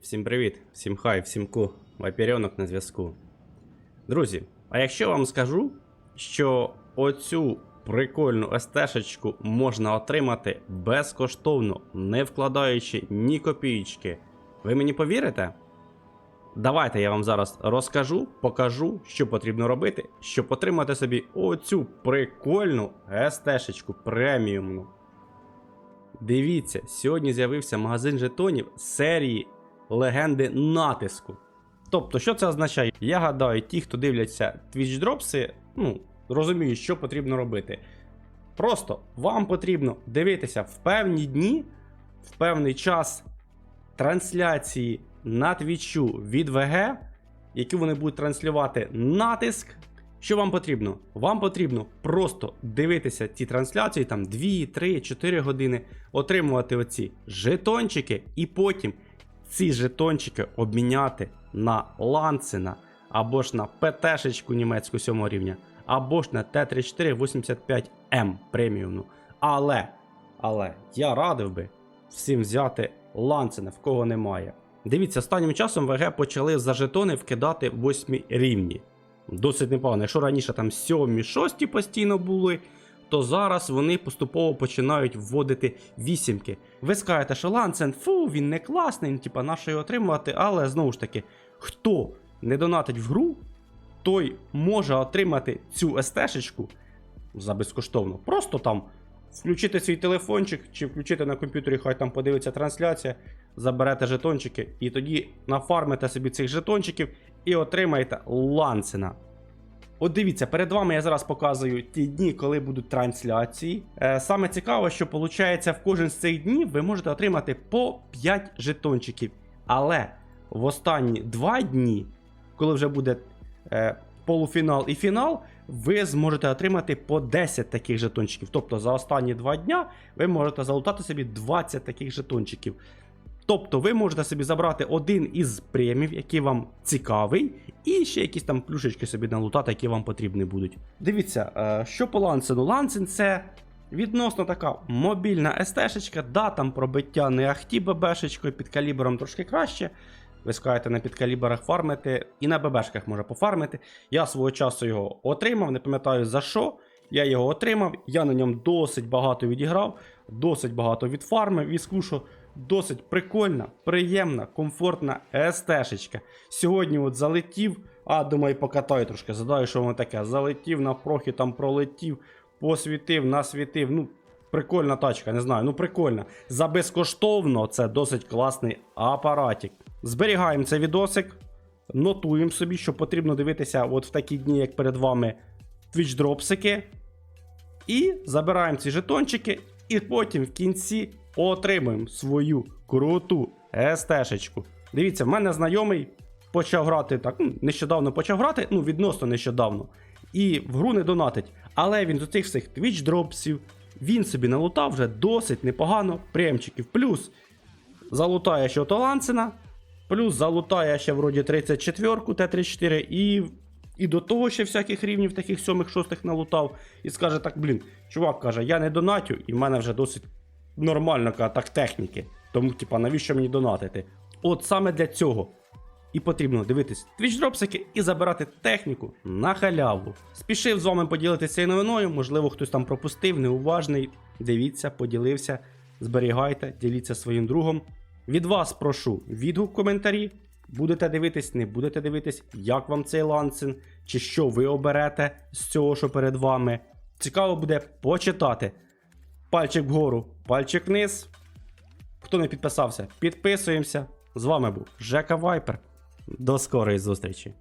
Всім привіт, всім хай, всім ку, вайперенок на зв'язку. Друзі, а якщо вам скажу, що оцю прикольну естешечку можна отримати безкоштовно, не вкладаючи ні копійки, ви мені повірите? Давайте я вам зараз розкажу, покажу, що потрібно робити, щоб отримати собі оцю прикольну естешечку преміумну. Дивіться, сьогодні з'явився магазин жетонів серії легенди натиску. Тобто, що це означає? Я гадаю, ті, хто дивляться Twitch дропси, ну, розуміють, що потрібно робити. Просто вам потрібно дивитися в певні дні, в певний час трансляції на твічу від ВГ, які вони будуть транслювати натиск. Що вам потрібно? Вам потрібно просто дивитися ці трансляції, там 2, 3, 4 години, отримувати оці жетончики, і потім ці жетончики обміняти на ланцина, або ж на ПТ-шечку німецьку 7 рівня, або ж на Т-3485М преміумну. Але, але я радив би всім взяти ланцина, в кого немає. Дивіться, останнім часом ВГ почали за жетони вкидати 8 рівні. Досить непогано. Якщо раніше там 7, 6 постійно були, то зараз вони поступово починають вводити вісімки. Ви скажете, що Ланцен, фу, він не класний, ну, типа, на що його отримувати, але знову ж таки, хто не донатить в гру, той може отримати цю естешечку за безкоштовно. Просто там включити свій телефончик чи включити на комп'ютері, хай там подивиться трансляція, заберете жетончики, і тоді нафармите собі цих жетончиків і отримаєте ланцина. От дивіться, перед вами я зараз показую ті дні, коли будуть трансляції. Е, саме цікаво, що виходить, в кожен з цих днів ви можете отримати по 5 жетончиків. Але в останні 2 дні, коли вже буде е, полуфінал і фінал, ви зможете отримати по 10 таких жетончиків. Тобто за останні 2 дня ви можете залутати собі 20 таких жетончиків. Тобто ви можете собі забрати один із премів, який вам цікавий, і ще якісь там плюшечки собі налутати, які вам потрібні будуть. Дивіться, е, що по лансену. Лансен це відносно така мобільна естешечка, да, там пробиття не ахті ББшечкою, під калібром трошки краще. Ви скажете на підкалібрах фармити, і на ББшках може пофармити. Я свого часу його отримав, не пам'ятаю за що. Я його отримав, я на ньому досить багато відіграв, досить багато відфармив і скушу. Досить прикольна, приємна, комфортна естешечка. Сьогодні от залетів, а думаю, покатаю трошки, задаю, що воно таке. Залетів на прохі, там пролетів, посвітив, насвітив. Ну, прикольна тачка, не знаю, ну прикольна. За безкоштовно це досить класний апаратик. Зберігаємо цей відосик, нотуємо собі, що потрібно дивитися от в такі дні, як перед вами, Twitch дропсики. І забираємо ці жетончики, і потім в кінці отримуємо свою круту естешечку. Дивіться, в мене знайомий почав грати так, ну, нещодавно почав грати, ну, відносно нещодавно. І в гру не донатить. Але він з цих всіх Twitch дропсів, він собі налутав вже досить непогано премчиків. Плюс залутає ще Ланцина, плюс залутає ще вроді 34-ку Т-34 і. І до того ще всяких рівнів, таких сьомих, шостих налутав. І скаже так, блін, чувак каже, я не донатю, і в мене вже досить нормально каже, так техніки. Тому, типа, навіщо мені донатити? От саме для цього. І потрібно дивитись твічдропсики і забирати техніку на халяву. Спішив з вами поділитися цією новиною, можливо, хтось там пропустив, неуважний. Дивіться, поділився, зберігайте, діліться своїм другом. Від вас прошу відгук коментарі. Будете дивитись, не будете дивитись, як вам цей лансин, чи що ви оберете з цього, що перед вами. Цікаво буде почитати. Пальчик вгору, пальчик вниз. Хто не підписався, підписуємося. З вами був Жека Вайпер. До скорої зустрічі!